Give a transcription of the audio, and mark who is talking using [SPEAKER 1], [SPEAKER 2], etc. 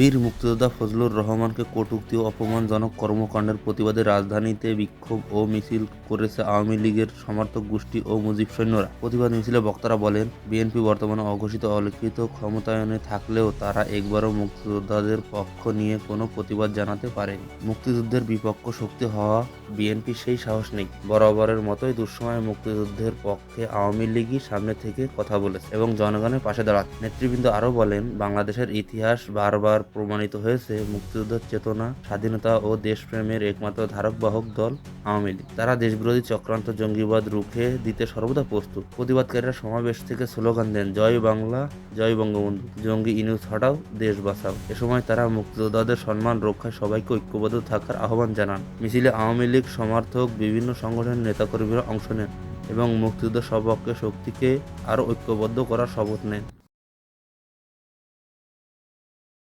[SPEAKER 1] বীর মুক্তিযোদ্ধা ফজলুর রহমানকে কটূক্তি ও অপমানজনক কর্মকাণ্ডের প্রতিবাদে রাজধানীতে বিক্ষোভ ও মিছিল করেছে আওয়ামী লীগের সমর্থক গোষ্ঠী ও মুজিব সৈন্যরা। প্রতিবাদ মিছিলে বক্তারা বলেন, বিএনপি বর্তমানে অঘোষিত অলিখিত ক্ষমতায়নে থাকলেও তারা একবারও মুক্তিযোদ্ধাদের পক্ষ নিয়ে কোনো প্রতিবাদ জানাতে পারেনি। মুক্তিযুদ্ধের বিপক্ষ শক্তি হওয়া বিএনপি সেই সাহস নেই। বরাবরের মতোই দুঃসময়ে মুক্তিযুদ্ধের পক্ষে আওয়ামী লীগই সামনে থেকে কথা বলেছে এবং জনগণের পাশে দাঁড়াচ্ছে। নেতৃবৃন্দ আরও বলেন, বাংলাদেশের ইতিহাস বারবার প্রমাণিত হয়েছে মুক্তিযুদ্ধের চেতনা, স্বাধীনতা ও দেশপ্রেমের একমাত্র ধারক বাহক দল আওয়ামী লীগ। তারা দেশবিরোধী চক্রান্ত, জঙ্গিবাদ রুখে দিতে সর্বদা প্রস্তুত। প্রতিবাদকারীরা সমাবেশ থেকে স্লোগান দেন, জয় বাংলা, জয় বঙ্গবন্ধু। জঙ্গি ইনিউস হটাও, দেশ বাঁচাও। এ সময় তারা মুক্তিযোদ্ধাদের সম্মান রক্ষায় সবাইকে ঐক্যবদ্ধ থাকার আহ্বান জানান। মিছিলে আওয়ামী লীগ সমর্থক বিভিন্ন সংগঠনের নেতাকর্মীরা অংশ নেন এবং মুক্তিযুদ্ধ সপক্ষে শক্তিকে আরও ঐক্যবদ্ধ করার শপথ নেন।